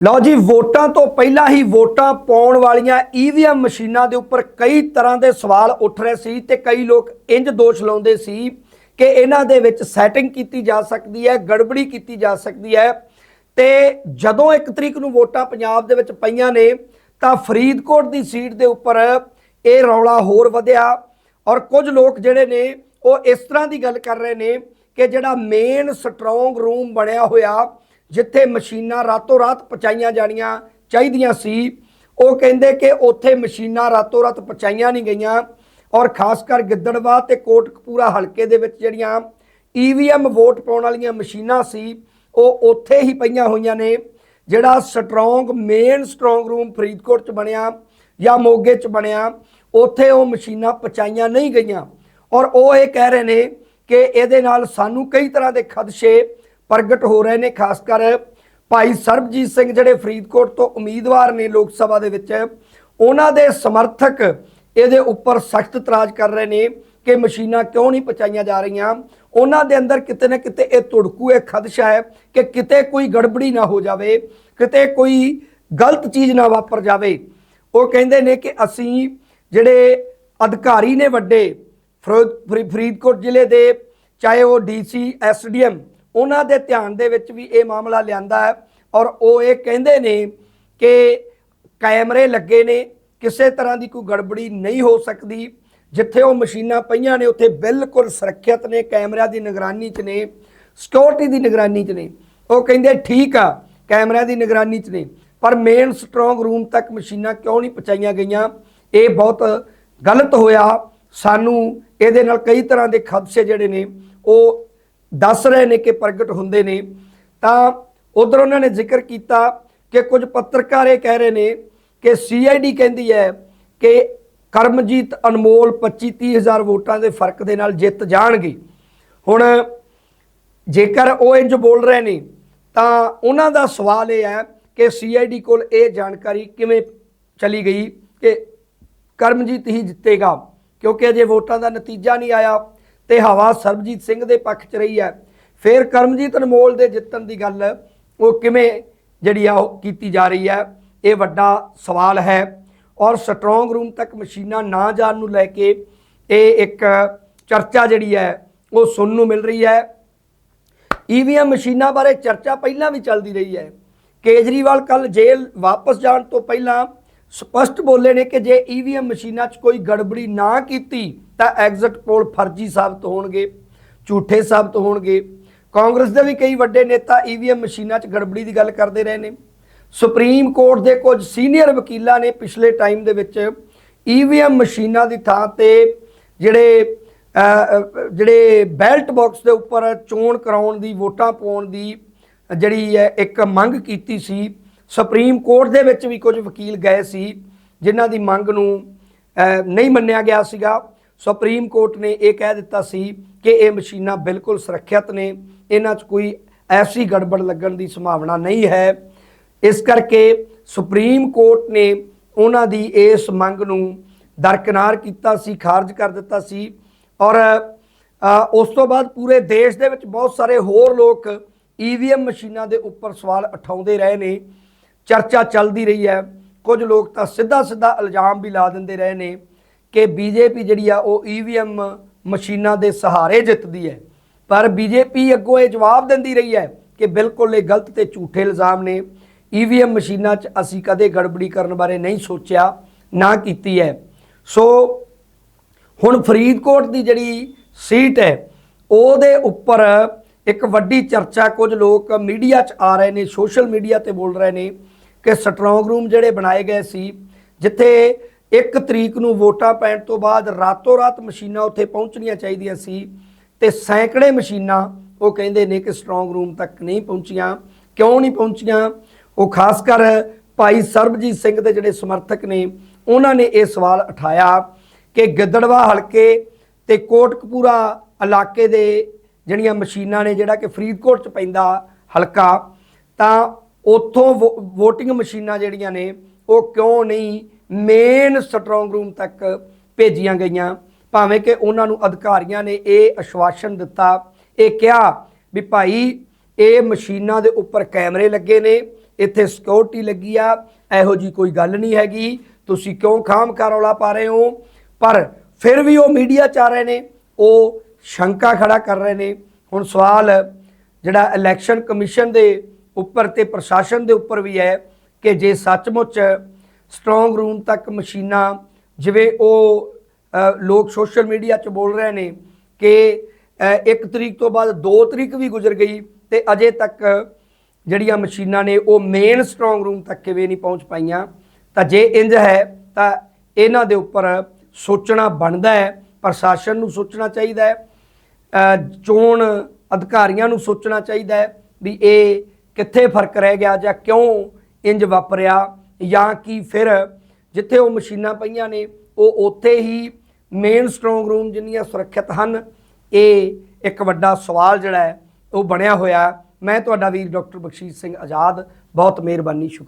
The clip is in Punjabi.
ਲਓ ਜੀ, ਵੋਟਾਂ ਤੋਂ ਪਹਿਲਾਂ ਹੀ ਵੋਟਾਂ ਪਾਉਣ ਵਾਲੀਆਂ ਈਵੀਐਮ ਮਸ਼ੀਨਾਂ ਦੇ ਉੱਪਰ ਕਈ ਤਰ੍ਹਾਂ ਦੇ ਸਵਾਲ ਉੱਠ ਰਹੇ ਸੀ ਤੇ ਕਈ ਲੋਕ ਇੰਜ ਦੋਸ਼ ਲਾਉਂਦੇ ਸੀ ਕਿ ਇਹਨਾਂ ਦੇ ਵਿੱਚ ਸੈਟਿੰਗ ਕੀਤੀ ਜਾ ਸਕਦੀ ਹੈ, ਗੜਬੜੀ ਕੀਤੀ ਜਾ ਸਕਦੀ ਹੈ। ਤੇ ਜਦੋਂ 1 ਤਰੀਕ ਨੂੰ ਵੋਟਾਂ ਪੰਜਾਬ ਦੇ ਵਿੱਚ ਪਈਆਂ ਨੇ, ਤਾਂ ਫਰੀਦਕੋਟ ਦੀ ਸੀਟ ਦੇ ਉੱਪਰ ਇਹ ਰੌਲਾ ਹੋਰ ਵਧਿਆ ਔਰ ਕੁਝ ਲੋਕ ਜਿਹੜੇ ਨੇ, ਉਹ ਇਸ ਤਰ੍ਹਾਂ ਦੀ ਗੱਲ ਕਰ ਰਹੇ ਨੇ ਕਿ ਜਿਹੜਾ ਮੇਨ ਸਟਰੋਂਗ ਰੂਮ ਬਣਿਆ ਹੋਇਆ ਜਿੱਥੇ ਮਸ਼ੀਨਾਂ ਰਾਤੋਂ ਰਾਤ ਪਹੁੰਚਾਈਆਂ ਜਾਣੀਆਂ ਚਾਹੀਦੀਆਂ ਸੀ, ਉਹ ਕਹਿੰਦੇ ਕਿ ਉੱਥੇ ਮਸ਼ੀਨਾਂ ਰਾਤੋਂ ਰਾਤ ਪਹੁੰਚਾਈਆਂ ਨਹੀਂ ਗਈਆਂ ਔਰ ਖਾਸ ਕਰ ਗਿੱਦੜਵਾ ਤੇ ਕੋਟਕਪੂਰਾ ਹਲਕੇ ਦੇ ਵਿੱਚ ਜਿਹੜੀਆਂ ਈਵੀਐਮ ਵੋਟ ਪਾਉਣ ਵਾਲੀਆਂ ਮਸ਼ੀਨਾਂ ਸੀ, ਉਹ ਉੱਥੇ ਹੀ ਪਈਆਂ ਹੋਈਆਂ ਨੇ, ਜਿਹੜਾ strong, main strong room Faridkot ਚ ਬਣਿਆ ਜਾਂ ਮੋਗੇ ਚ ਬਣਿਆ, ਉੱਥੇ ਉਹ ਮਸ਼ੀਨਾਂ ਪਹੁੰਚਾਈਆਂ ਨਹੀਂ ਗਈਆਂ। ਔਰ ਉਹ ਇਹ ਕਹਿ ਰਹੇ ਨੇ ਕਿ ਇਹਦੇ ਨਾਲ ਸਾਨੂੰ ਕਈ ਤਰ੍ਹਾਂ ਦੇ ਖਦਸ਼ੇ ਪ੍ਰਗਟ ਹੋ ਰਹੇ ਨੇ, ਖਾਸ ਕਰ ਭਾਈ ਸਰਬਜੀਤ ਸਿੰਘ ਜਿਹੜੇ ਫਰੀਦਕੋਟ ਤੋਂ ਉਮੀਦਵਾਰ ਨੇ ਲੋਕ ਸਭਾ ਦੇ ਵਿੱਚ, ਉਹਨਾਂ ਦੇ ਸਮਰਥਕ ਇਹਦੇ ਉੱਪਰ ਸਖਤ ਤਰਾਜ ਕਰ ਰਹੇ ਨੇ ਕਿ ਮਸ਼ੀਨਾਂ ਕਿਉਂ ਨਹੀਂ ਪਹੁੰਚਾਈਆਂ ਜਾ ਰਹੀਆਂ। ਉਹਨਾਂ ਦੇ ਅੰਦਰ ਕਿਤੇ ਨਾ ਕਿਤੇ ਇਹ ਤੁੜਕੂ ਇਹ ਖਦਸ਼ਾ ਹੈ ਕਿ ਕਿਤੇ ਕੋਈ ਗੜਬੜੀ ਨਾ ਹੋ ਜਾਵੇ, ਕਿਤੇ ਕੋਈ ਗਲਤ ਚੀਜ਼ ਨਾ ਵਾਪਰ ਜਾਵੇ। ਉਹ ਕਹਿੰਦੇ ਨੇ ਕਿ ਅਸੀਂ ਜਿਹੜੇ ਅਧਿਕਾਰੀ ਨੇ ਵੱਡੇ ਫਿਰੋਜ਼- ਫਰੀ- ਫਰੀਦਕੋਟ ਜ਼ਿਲ੍ਹੇ ਦੇ, ਚਾਹੇ ਉਹ ਡੀਸੀ ਐਸਡੀਐਮ ਉਹਨਾਂ ਦੇ ਧਿਆਨ ਦੇ ਵਿੱਚ ਵੀ ਇਹ ਮਾਮਲਾ ਲਿਆਂਦਾ ਹੈ ਔਰ ਉਹ ਇਹ ਕਹਿੰਦੇ ਨੇ ਕਿ ਕੈਮਰੇ ਲੱਗੇ ਨੇ, ਕਿਸੇ ਤਰ੍ਹਾਂ ਦੀ ਕੋਈ ਗੜਬੜੀ ਨਹੀਂ ਹੋ ਸਕਦੀ, ਜਿੱਥੇ ਉਹ ਮਸ਼ੀਨਾਂ ਪਈਆਂ ਨੇ, ਉੱਥੇ ਬਿਲਕੁਲ ਸੁਰੱਖਿਅਤ ਨੇ, ਕੈਮਰਿਆਂ ਦੀ ਨਿਗਰਾਨੀ 'ਚ ਨੇ ਸਿਕਿਉਰਿਟੀ ਦੀ ਨਿਗਰਾਨੀ 'ਚ ਨੇ। ਉਹ ਕਹਿੰਦੇ ਠੀਕ ਆ, ਕੈਮਰਿਆਂ ਦੀ ਨਿਗਰਾਨੀ 'ਚ ਨੇ, ਪਰ ਮੇਨ ਸਟਰੋਂਗ ਰੂਮ ਤੱਕ ਮਸ਼ੀਨਾਂ ਕਿਉਂ ਨਹੀਂ ਪਹੁੰਚਾਈਆਂ ਗਈਆਂ? ਇਹ ਬਹੁਤ ਗਲਤ ਹੋਇਆ। ਸਾਨੂੰ ਇਹਦੇ ਨਾਲ ਕਈ ਤਰ੍ਹਾਂ ਦੇ ਖਦਸ਼ੇ ਜਿਹੜੇ ਨੇ, ਉਹ ਦੱਸ ਰਹੇ ਨੇ ਕਿ ਪ੍ਰਗਟ ਹੁੰਦੇ ਨੇ। ਤਾਂ ਉਧਰ ਉਹਨਾਂ ਨੇ ਜ਼ਿਕਰ ਕੀਤਾ ਕਿ ਕੁਝ ਪੱਤਰਕਾਰ ਇਹ ਕਹਿ ਰਹੇ ਨੇ ਕਿ ਸੀਆਈਡੀ ਕਹਿੰਦੀ ਹੈ ਕਿ ਕਰਮਜੀਤ ਅਨਮੋਲ 25 30 ਹਜ਼ਾਰ ਵੋਟਾਂ ਦੇ ਫ਼ਰਕ ਦੇ ਨਾਲ ਜਿੱਤ ਜਾਣਗੇ। ਹੁਣ ਜੇਕਰ ਉਹ ਇੰਜ ਬੋਲ ਰਹੇ ਨੇ, ਤਾਂ ਉਹਨਾਂ ਦਾ ਸਵਾਲ ਇਹ ਹੈ ਕਿ ਸੀਆਈਡੀ ਕੋਲ ਇਹ ਜਾਣਕਾਰੀ ਕਿਵੇਂ ਚਲੀ ਗਈ ਕਿ ਕਰਮਜੀਤ ਹੀ ਜਿੱਤੇਗਾ, ਕਿਉਂਕਿ ਅਜੇ ਵੋਟਾਂ ਦਾ ਨਤੀਜਾ ਨਹੀਂ ਆਇਆ। ਤੇ ਹਵਾ ਸਰਬਜੀਤ ਸਿੰਘ ਦੇ ਪੱਖ 'ਚ ਰਹੀ ਹੈ। ਫਿਰ ਕਰਮਜੀਤ ਅਨਮੋਲ ਦੇ ਜਿੱਤਣ ਦੀ ਗੱਲ, ਉਹ ਕਿਵੇਂ ਜਿਹੜੀ ਆ ਉਹ ਕੀਤੀ ਜਾ ਰਹੀ ਹੈ, ਇਹ ਵੱਡਾ ਸਵਾਲ ਹੈ। ਔਰ ਸਟਰੋਂਗ ਰੂਮ ਤੱਕ ਮਸ਼ੀਨਾਂ ਨਾ ਜਾਣ ਨੂੰ ਲੈ ਕੇ ਇਹ ਇੱਕ ਚਰਚਾ ਜਿਹੜੀ ਹੈ, ਉਹ ਸੁਣਨ ਨੂੰ ਮਿਲ ਰਹੀ ਹੈ। ਈਵੀਐਮ ਮਸ਼ੀਨਾਂ ਬਾਰੇ ਚਰਚਾ ਪਹਿਲਾਂ ਵੀ ਚੱਲਦੀ ਰਹੀ ਹੈ। ਕੇਜਰੀਵਾਲ ਕੱਲ ਜੇਲ੍ਹ ਵਾਪਸ ਜਾਣ ਤੋਂ ਪਹਿਲਾਂ ਸਪਸ਼ਟ ਬੋਲੇ ਨੇ ਕਿ ਜੇ ਈਵੀਐਮ ਮਸ਼ੀਨਾਂ 'ਚ ਕੋਈ ਗੜਬੜੀ ਨਾ ਕੀਤੀ, ਤਾਂ ਐਗਜ਼ਿਟ ਪੋਲ ਫਰਜ਼ੀ ਸਾਬਤ ਹੋਣਗੇ, ਝੂਠੇ ਸਾਬਤ ਹੋਣਗੇ। ਕਾਂਗਰਸ ਦੇ ਵੀ ਕਈ ਵੱਡੇ ਨੇਤਾ ਈਵੀਐਮ ਮਸ਼ੀਨਾਂ 'ਚ ਗੜਬੜੀ ਦੀ ਗੱਲ ਕਰਦੇ ਰਹੇ ਨੇ। ਸੁਪਰੀਮ ਕੋਰਟ ਦੇ ਕੁਝ ਸੀਨੀਅਰ ਵਕੀਲਾਂ ਨੇ ਪਿਛਲੇ ਟਾਈਮ ਦੇ ਵਿੱਚ ਈਵੀਐਮ ਮਸ਼ੀਨਾਂ ਦੀ ਥਾਂ ਤੇ ਜਿਹੜੇ ਜਿਹੜੇ ਬੈਲਟ ਬਾਕਸ ਦੇ ਉੱਪਰ ਚੋਣ ਕਰਾਉਣ ਦੀ, ਵੋਟਾਂ ਪਾਉਣ ਦੀ ਜਿਹੜੀ ਹੈ, ਇੱਕ ਮੰਗ ਕੀਤੀ ਸੀ। ਸੁਪਰੀਮ ਕੋਰਟ ਦੇ ਵਿੱਚ ਵੀ ਕੁਝ ਵਕੀਲ ਗਏ ਸੀ, ਜਿਨ੍ਹਾਂ ਦੀ ਮੰਗ ਨੂੰ ਨਹੀਂ ਮੰਨਿਆ ਗਿਆ ਸੀਗਾ। ਸੁਪਰੀਮ ਕੋਰਟ ਨੇ ਇਹ ਕਹਿ ਦਿੱਤਾ ਸੀ ਕਿ ਇਹ ਮਸ਼ੀਨਾਂ ਬਿਲਕੁਲ ਸੁਰੱਖਿਅਤ ਨੇ। ਇਹਨਾਂ 'ਚ ਕੋਈ ਐਸੀ ਗੜਬੜ ਲੱਗਣ ਦੀ ਸੰਭਾਵਨਾ ਨਹੀਂ ਹੈ। ਇਸ ਕਰਕੇ ਸੁਪਰੀਮ ਕੋਰਟ ਨੇ ਉਹਨਾਂ ਦੀ ਇਸ ਮੰਗ ਨੂੰ ਦਰਕਨਾਰ ਕੀਤਾ ਸੀ, ਖਾਰਜ ਕਰ ਦਿੱਤਾ ਸੀ। ਔਰ ਉਸ ਤੋਂ ਬਾਅਦ ਪੂਰੇ ਦੇਸ਼ ਦੇ ਵਿੱਚ ਬਹੁਤ ਸਾਰੇ ਹੋਰ ਲੋਕ ਈਵੀਐਮ ਮਸ਼ੀਨਾਂ ਦੇ ਉੱਪਰ ਸਵਾਲ ਉਠਾਉਂਦੇ ਰਹੇ ਨੇ। ਚਰਚਾ ਚੱਲਦੀ ਰਹੀ ਹੈ। ਕੁਝ ਲੋਕ ਤਾਂ ਸਿੱਧਾ ਸਿੱਧਾ ਇਲਜ਼ਾਮ ਵੀ ਲਾ ਦਿੰਦੇ ਰਹੇ ਨੇ ਕਿ ਬੀਜੇਪੀ ਜਿਹੜੀ ਆ, ਉਹ ਈਵੀਐਮ ਮਸ਼ੀਨਾਂ ਦੇ ਸਹਾਰੇ ਜਿੱਤਦੀ ਹੈ। ਪਰ ਬੀਜੇਪੀ ਅੱਗੋਂ ਇਹ ਜਵਾਬ ਦਿੰਦੀ ਰਹੀ ਹੈ ਕਿ ਬਿਲਕੁਲ ਇਹ ਗਲਤ ਤੇ ਝੂਠੇ ਇਲਜ਼ਾਮ ਨੇ। ਈਵੀਐਮ ਮਸ਼ੀਨਾਂ 'ਚ ਅਸੀਂ ਕਦੇ ਗੜਬੜੀ ਕਰਨ ਬਾਰੇ ਨਹੀਂ ਸੋਚਿਆ, ਨਾ ਕੀਤੀ ਹੈ। ਸੋ ਹੁਣ ਫਰੀਦਕੋਟ ਦੀ ਜਿਹੜੀ ਸੀਟ ਹੈ, ਉਹਦੇ ਉੱਪਰ ਇੱਕ ਵੱਡੀ ਚਰਚਾ ਕੁਝ ਲੋਕ ਮੀਡੀਆ 'ਚ ਆ ਰਹੇ ਨੇ, ਸੋਸ਼ਲ ਮੀਡੀਆ ਤੇ ਬੋਲ ਰਹੇ ਨੇ ਕਿ ਸਟਰੋਂਗ ਰੂਮ ਜਿਹੜੇ ਬਣਾਏ ਗਏ ਸੀ, ਜਿੱਥੇ ਇੱਕ ਤਰੀਕ ਨੂੰ ਵੋਟਾਂ ਪੈਣ ਤੋਂ ਬਾਅਦ ਰਾਤੋਂ ਰਾਤ ਮਸ਼ੀਨਾਂ ਉੱਥੇ ਪਹੁੰਚਣੀਆਂ ਚਾਹੀਦੀਆਂ ਸੀ ਤੇ ਸੈਂਕੜੇ ਮਸ਼ੀਨਾਂ ਉਹ ਕਹਿੰਦੇ ਨੇ ਕਿ ਸਟਰੋਂਗ ਰੂਮ ਤੱਕ ਨਹੀਂ ਪਹੁੰਚੀਆਂ। ਕਿਉਂ ਨਹੀਂ ਪਹੁੰਚੀਆਂ? ਉਹ ਖਾਸ ਕਰ ਭਾਈ ਸਰਬਜੀਤ ਸਿੰਘ ਦੇ ਜਿਹੜੇ ਸਮਰਥਕ ਨੇ, ਉਹਨਾਂ ਨੇ ਇਹ ਸਵਾਲ ਉਠਾਇਆ ਕਿ ਗਿੱਦੜਵਾ ਹਲਕੇ ਤੇ ਕੋਟਕਪੂਰਾ ਇਲਾਕੇ ਦੇ ਜਿਹੜੀਆਂ ਮਸ਼ੀਨਾਂ ਨੇ, ਜਿਹੜਾ ਕਿ ਫਰੀਦਕੋਟ ਚ ਪੈਂਦਾ ਹਲਕਾ, ਤਾਂ ਉੱਥੋਂ ਵੋ- VOTING ਮਸ਼ੀਨਾਂ ਜਿਹੜੀਆਂ ਨੇ, ਉਹ ਕਿਉਂ ਨਹੀਂ ਮੇਨ ਸਟਰੋਂਗ ਰੂਮ ਤੱਕ ਭੇਜੀਆਂ ਗਈਆਂ? ਭਾਵੇਂ ਕਿ ਉਹਨਾਂ ਨੂੰ ਅਧਿਕਾਰੀਆਂ ਨੇ ਇਹ ਅਸ਼ਵਾਸਨ ਦਿੱਤਾ, ਇਹ ਕਿਹਾ ਵੀ ਭਾਈ ਇਹ ਮਸ਼ੀਨਾਂ ਦੇ ਉੱਪਰ ਕੈਮਰੇ ਲੱਗੇ ਨੇ, ਇੱਥੇ ਸਿਕਿਉਰਿਟੀ ਲੱਗੀ ਆ, ਇਹੋ ਜੀ ਕੋਈ ਗੱਲ ਨਹੀਂ ਹੈਗੀ, ਤੁਸੀਂ ਕਿਉਂ ਖਾਮ ਖਾ ਰੌਲਾ ਪਾ ਰਹੇ ਹੋ? ਪਰ ਫਿਰ ਵੀ ਉਹ ਮੀਡੀਆ ਚ ਆ ਰਹੇ ਨੇ, ਉਹ ਸ਼ੰਕਾ ਖੜਾ ਕਰ ਰਹੇ ਨੇ। ਹੁਣ ਸਵਾਲ ਜਿਹੜਾ ਇਲੈਕਸ਼ਨ ਕਮਿਸ਼ਨ ਦੇ ਉੱਪਰ ਤੇ ਪ੍ਰਸ਼ਾਸਨ ਦੇ ਉੱਪਰ ਵੀ ਹੈ ਕਿ ਜੇ ਸੱਚਮੁੱਚ ਸਟਰੋਂਗ ਰੂਮ ਤੱਕ ਮਸ਼ੀਨਾਂ, ਜਿਵੇਂ ਉਹ ਲੋਕ ਸੋਸ਼ਲ ਮੀਡੀਆ 'ਚ ਬੋਲ ਰਹੇ ਨੇ ਕਿ ਇੱਕ ਤਰੀਕ ਤੋਂ ਬਾਅਦ 2 ਤਰੀਕ ਵੀ ਗੁਜ਼ਰ ਗਈ ਤੇ ਅਜੇ ਤੱਕ ਜਿਹੜੀਆਂ ਮਸ਼ੀਨਾਂ ਨੇ ਉਹ ਮੇਨ ਸਟਰੋਂਗ ਰੂਮ ਤੱਕ ਕਿਵੇਂ ਨਹੀਂ ਪਹੁੰਚ ਪਾਈਆਂ, ਤਾਂ ਜੇ ਇੰਜ ਹੈ, ਤਾਂ ਇਹਨਾਂ ਦੇ ਉੱਪਰ ਸੋਚਣਾ ਬਣਦਾ ਹੈ, ਪ੍ਰਸ਼ਾਸਨ ਨੂੰ ਸੋਚਣਾ ਚਾਹੀਦਾ ਹੈ ਚੋਣ ਅਧਿਕਾਰੀਆਂ ਨੂੰ ਸੋਚਣਾ ਚਾਹੀਦਾ ਹੈ ਵੀ ਇਹ ਕਿੱਥੇ ਫ਼ਰਕ ਰਹਿ ਗਿਆ ਜਾਂ ਕਿਉਂ ਇੰਜ ਵਾਪਰਿਆ ਜਾਂ ਕਿ ਫਿਰ ਜਿੱਥੇ ਉਹ ਮਸ਼ੀਨਾਂ ਪਈਆਂ ਨੇ, ਉਹ ਉੱਥੇ ਹੀ ਮੇਨ ਸਟਰੋਂਗ ਰੂਮ ਜਿੰਨੀਆਂ ਸੁਰੱਖਿਅਤ ਹਨ, ਇਹ ਇੱਕ ਵੱਡਾ ਸਵਾਲ ਜਿਹੜਾ ਹੈ, ਉਹ ਬਣਿਆ ਹੋਇਆ ਮੈਂ ਤੁਹਾਡਾ ਵੀਰ ਡਾਕਟਰ ਬਖਸ਼ੀਸ਼ ਸਿੰਘ ਆਜ਼ਾਦ, ਬਹੁਤ ਮਿਹਰਬਾਨੀ, ਸ਼ੁਕਰੀਆ।